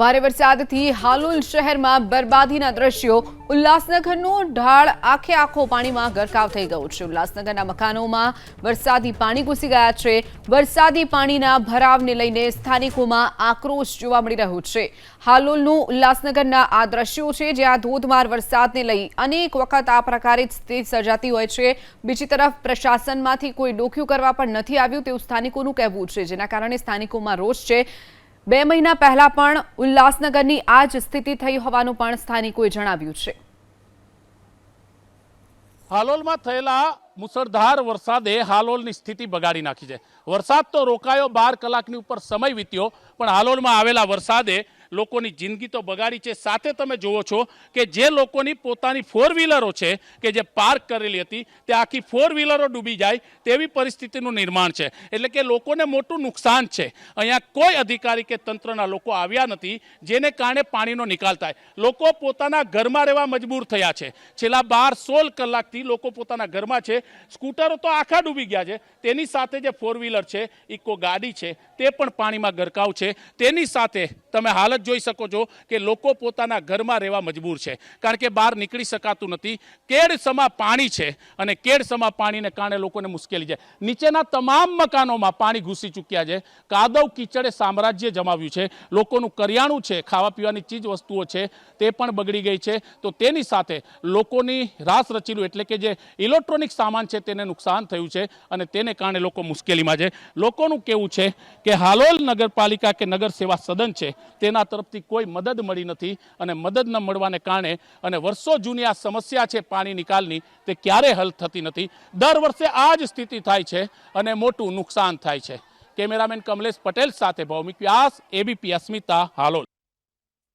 ભારે વરસાદથી હાલોલ શહેરમાં બરબાદીના દ્રશ્યો. ઉલ્લાસનગરનું ઢાળ આખે આખો પાણીમાં ગરકાવ થઈ ગયું છે. ઉલ્લાસનગરના મકાનોમાં વરસાદી પાણી ઘૂસી ગયા છે. વરસાદી પાણીના ભરાવને લઈને સ્થાનિકોમાં આક્રોશ જોવા મળી રહ્યો છે. હાલોલનું ઉલ્લાસનગરના આ દ્રશ્યો છે, જ્યાં ધોધમાર વરસાદને લઈ અનેક વખત આ પ્રકારે સ્થિતિ સર્જાતી હોય છે. બીજી તરફ પ્રશાસનમાંથી કોઈ ડોક્યું કરવા પણ નથી આવ્યું તેવું સ્થાનિકોનું કહેવું છે, જેના કારણે સ્થાનિકોમાં રોષ છે. બે મહિના પહેલા પણ ઉલ્લાસનગરની આ જ સ્થિતિ થઈ હોવાનું પણ સ્થાનિકોએ જણાવ્યું છે. હાલોલમાં થયેલા મુસળધાર વરસાદે હાલોલની સ્થિતિ બગાડી નાખી છે. વરસાદ તો રોકાયો બાર કલાકની ઉપર સમય વીત્યો, પણ હાલોલમાં આવેલા વરસાદે લોકોની જિંદગી તો બગાડી છે. સાથે તમે જુઓ છો કે જે લોકોની પોતાની ફોર વ્હીલરો છે, કે જે પાર્ક કરેલી હતી, તે આખી ફોર વ્હીલરો ડૂબી જાય તેવી પરિસ્થિતિનું નિર્માણ છે. એટલે કે લોકોને મોટું નુકસાન છે. અહીંયા કોઈ અધિકારી કે તંત્રના લોકો આવ્યા નથી, જેને કારણે પાણીનો નિકાલ થાય. લોકો પોતાના ઘરમાં રહેવા મજબૂર થયા છે. છેલ્લા બાર સોળ કલાકથી લોકો પોતાના ઘરમાં છે. સ્કૂટરો તો આખા ડૂબી ગયા છે. તેની સાથે જે ફોર વ્હીલર છે, ઇકો ગાડી છે, તે પણ પાણીમાં ગરકાવ છે. તેની સાથે તમે હાલત જોઈ શકો છો કે લોકો પોતાના ઘરમાં રહેવા મજબૂર છે. કારણ કે બહાર નીકળી શકાતું નથી. કેડસમાં પાણી છે અને કેડસમાં પાણીને કારણે લોકોને મુશ્કેલી છે. નીચેના તમામ મકાનોમાં પાણી ઘૂસી ચૂક્યા છે. કાદવ કીચડે સામ્રાજ્ય જમાવ્યું છે. લોકોનું કરિયાણું છે ખાવા પીવાની ચીજ વસ્તુઓ છે, તે પણ બગડી ગઈ છે. તો તેની સાથે લોકોની રાસ રચીલું એટલે કે જે ઇલેક્ટ્રોનિક સામાન છે તેને નુકસાન થયું છે અને તેને કારણે લોકો મુશ્કેલીમાં છે. લોકોનું કેવું છે કે હાલોલ નગરપાલિકા કે નગર સેવા સદન છે, તેના તરફથી કોઈ મદદ મળી નથી અને મદદ ન મળવાને કારણે અને વર્ષો જૂની આ સમસ્યા છે પાણી નિકાલની તે ક્યારે હલ થતી નથી. દર વર્ષે આ જ સ્થિતિ થાય છે અને મોટું નુકસાન થાય છે. કેમેરામેન કમલેશ પટેલ સાથે ભૌમિક વ્યાસ, એબીપી અસ્મિતા, હાલોલ.